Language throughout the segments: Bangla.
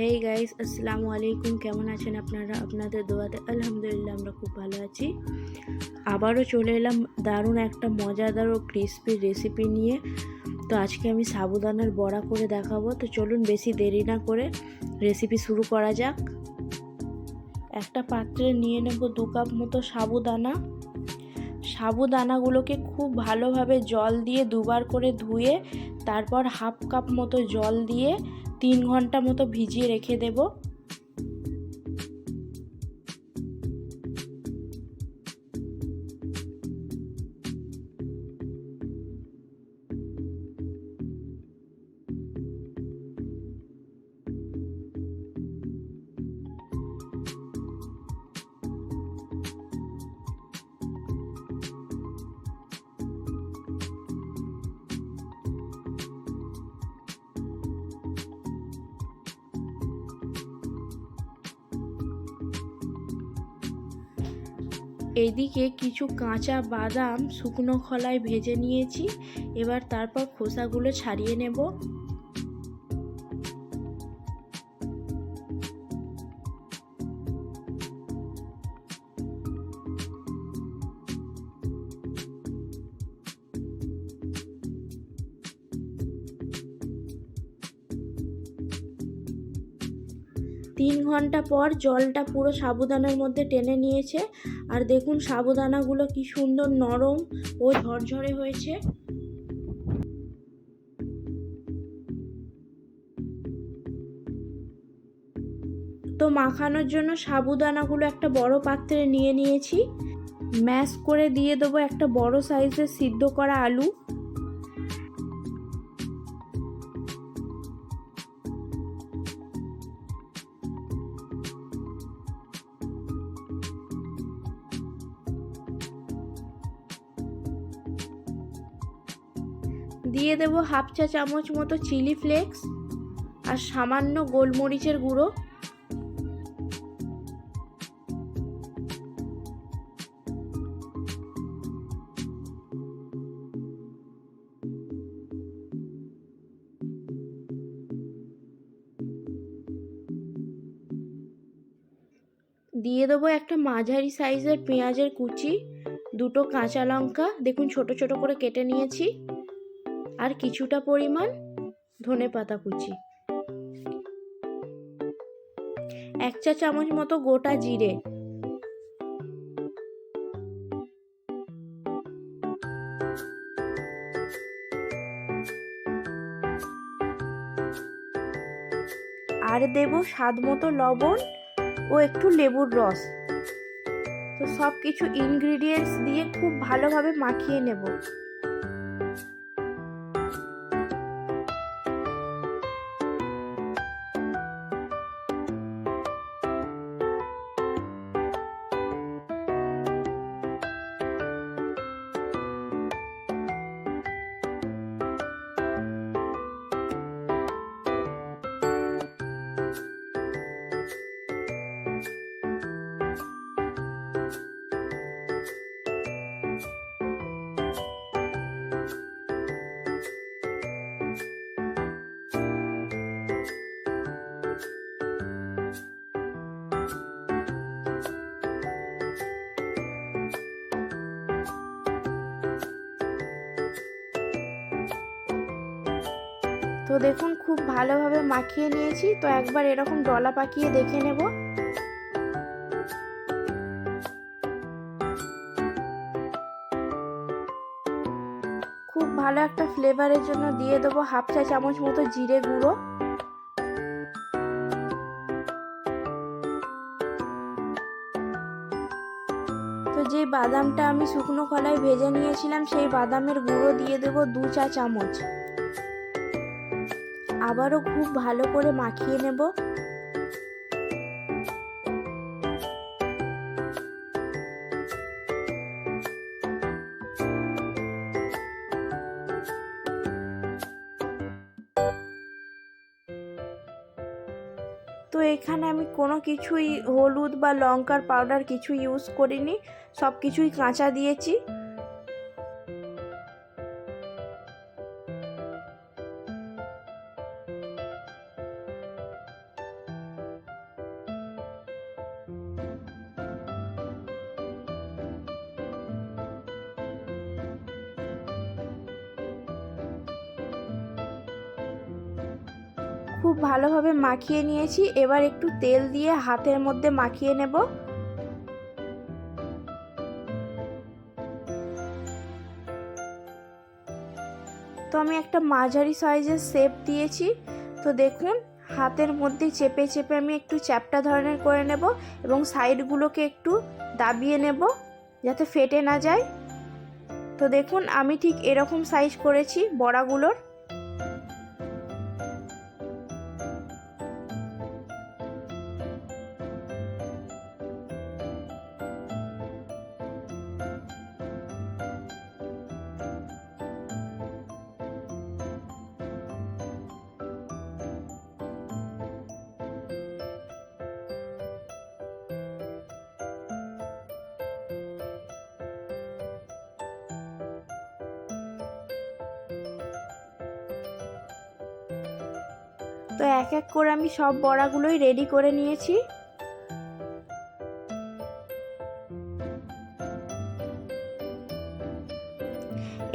হেই গাইস আসসালামু আলাইকুম কেমন আছেন আপনারা? আপনাদের দোয়াতে আলহামদুলিল্লাহ আমরা খুব ভালো আছি। আবারও চলে এলাম দারুণ একটা মজাদার ও ক্রিস্পি রেসিপি নিয়ে। তো আজকে আমি সাবুদানার বড়া করে দেখাবো। তো চলুন বেশি দেরি না করে রেসিপি শুরু করা যাক। একটা পাত্রে নিয়ে নেব দু কাপ মতো সাবুদানা। সাবুদানাগুলোকে খুব ভালোভাবে জল দিয়ে দুবার করে ধুয়ে, তারপর হাফ কাপ মতো জল দিয়ে তিন ঘণ্টা মতো ভিজিয়ে রেখে দেব। এদিকে কিছু কাঁচা বাদাম শুকনো খলায় ভেজে নিয়েছি। এবার তারপর খোসাগুলো ছাড়িয়ে নেব। তিন ঘণ্টা পর জলটা পুরো সাবুদানার মধ্যে টেনে নিয়েছে। আর দেখুন সাবুদানাগুলো কি সুন্দর নরম ও ঝরঝরে হয়েছে। তো মাখানোর জন্য সাবুদানাগুলো একটা বড় পাত্রে নিয়ে নিয়েছি। ম্যাশ করে দিয়ে দেবো একটা বড় সাইজের সিদ্ধ করা আলু। দিয়ে দেব হাফ চা চামচ মতো চিলি ফ্লেক্স আর সামান্য গোলমরিচের গুঁড়ো। দিয়ে দেবো একটা মাঝারি সাইজের পেঁয়াজের কুচি, দুটো কাঁচা লঙ্কা, দেখুন ছোট ছোট করে কেটে নিয়েছি। আর কিছুটা পরিমাণ ধনে পাতা কুচি। এক চা চামচ মতো গোটা জিরে। আর দেব স্বাদ মতো লবণ ও একটু লেবুর রস। তো সব কিছু ইনগ্রিডিয়েন্টস দিয়ে খুব ভালোভাবে মাখিয়ে নেব। তো দেখুন, খুব ভালোভাবে মাখিয়ে নিয়েছি। তো একবার এরকম ডলা পাকিয়ে দেখে নেব। খুব ভালো একটা ফ্লেভারের জন্য দিয়ে দেবো হাফ চা চামচ মতো জিরে গুঁড়ো। তো যে বাদামটা আমি শুকনো কলায় ভেজে নিয়েছিলাম, সেই বাদামের গুঁড়ো দিয়ে দেবো দু চা চামচ। আবারও খুব ভালো করে মাখিয়ে নেব। তো এখানে আমি কোনো কিছুই হলুদ বা লঙ্কার পাউডার কিছু ইউজ করিনি সব কিছুই কাঁচা দিয়েছি। খুব ভালোভাবে মাখিয়ে নিয়েছি। এবার একটু তেল দিয়ে হাতের মধ্যে মাখিয়ে নেব। তো আমি একটা মাঝারি সাইজের শেপ দিয়েছি। তো দেখুন, হাতের মধ্যে চেপে চেপে আমি একটু চ্যাপটা ধরনের করে নেব এবং সাইডগুলোকে একটু দাবিয়ে নেব যাতে ফেটে না যায়। তো দেখুন, আমি ঠিক এরকম সাইজ করেছি বড়াগুলোর। তো এক এক করে আমি সব বড়াগুলোই রেডি করে নিয়েছি।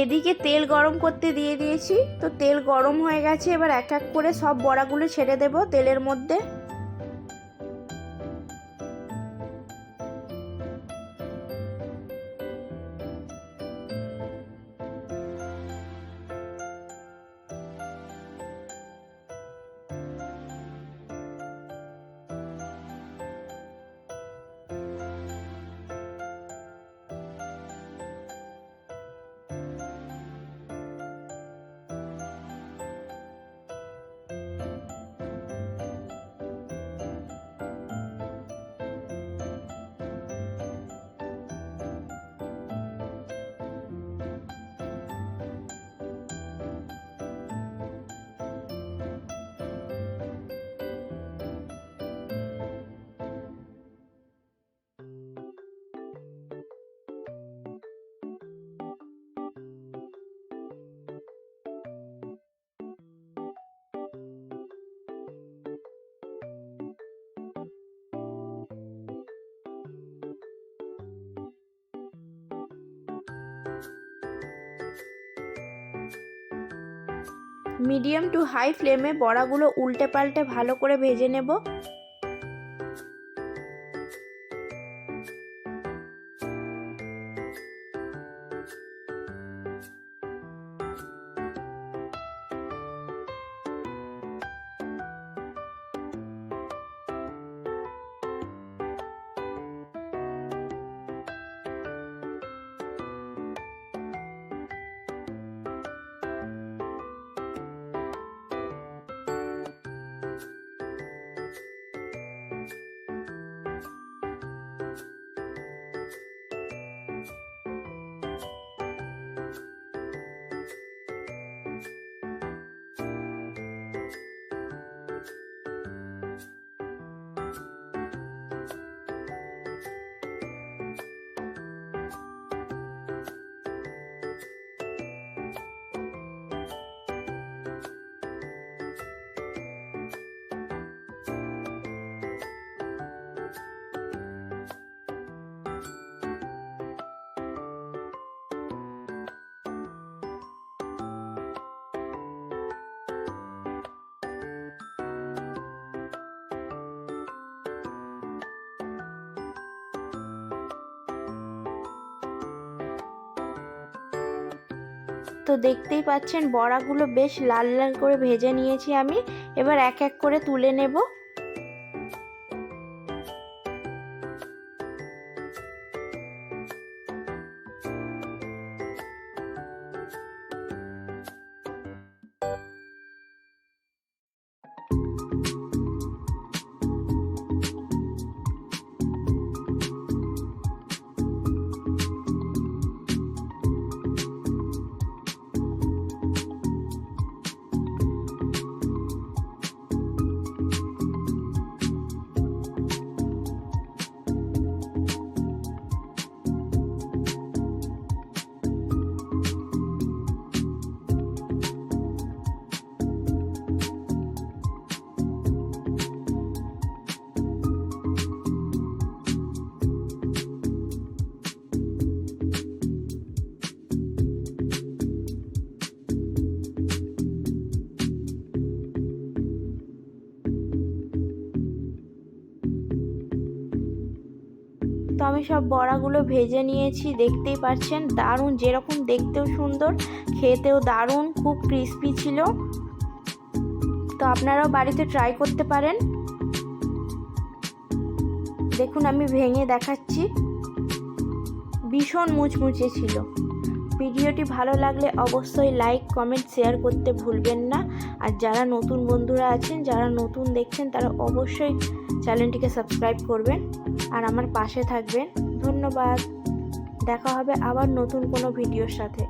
এদিকে তেল গরম করতে দিয়ে দিয়েছি। তো তেল গরম হয়ে গেছে, এবার এক এক করে সব বড়াগুলো ছেড়ে দেব তেলের মধ্যে। মিডিয়াম টু হাই ফ্লেমে বড়াগুলো উল্টে পাল্টে ভালো করে ভেজে নেব। তো দেখতেই পাচ্ছেন বড়াগুলো বেশ লাল লাল করে ভেজে নিয়েছি আমি। এবার এক এক করে তুলে নেব। সব বড়াগুলো ভেজে নিয়েছি, দেখতেই পাচ্ছেন? দারুণ, যেরকম দেখতেও সুন্দর, খেতেও দারুণ, খুব ক্রিস্পি ছিল। তো আপনারাও বাড়িতে ট্রাই করতে পারেন। দেখুন, আমি ভেঙে দেখাচ্ছি। ভীষণ মুচমুচে ছিল। ভিডিওটি ভালো লাগলে অবশ্যই লাইক, কমেন্ট, শেয়ার করতে ভুলবেন না। আর যারা নতুন বন্ধুরা আছেন, যারা নতুন দেখছেন, তারা অবশ্যই চ্যানেলটিকে সাবস্ক্রাইব করবেন আর আমার পাশে থাকবেন। ধন্যবাদ। দেখা হবে আবার নতুন কোনো ভিডিওর সাথে।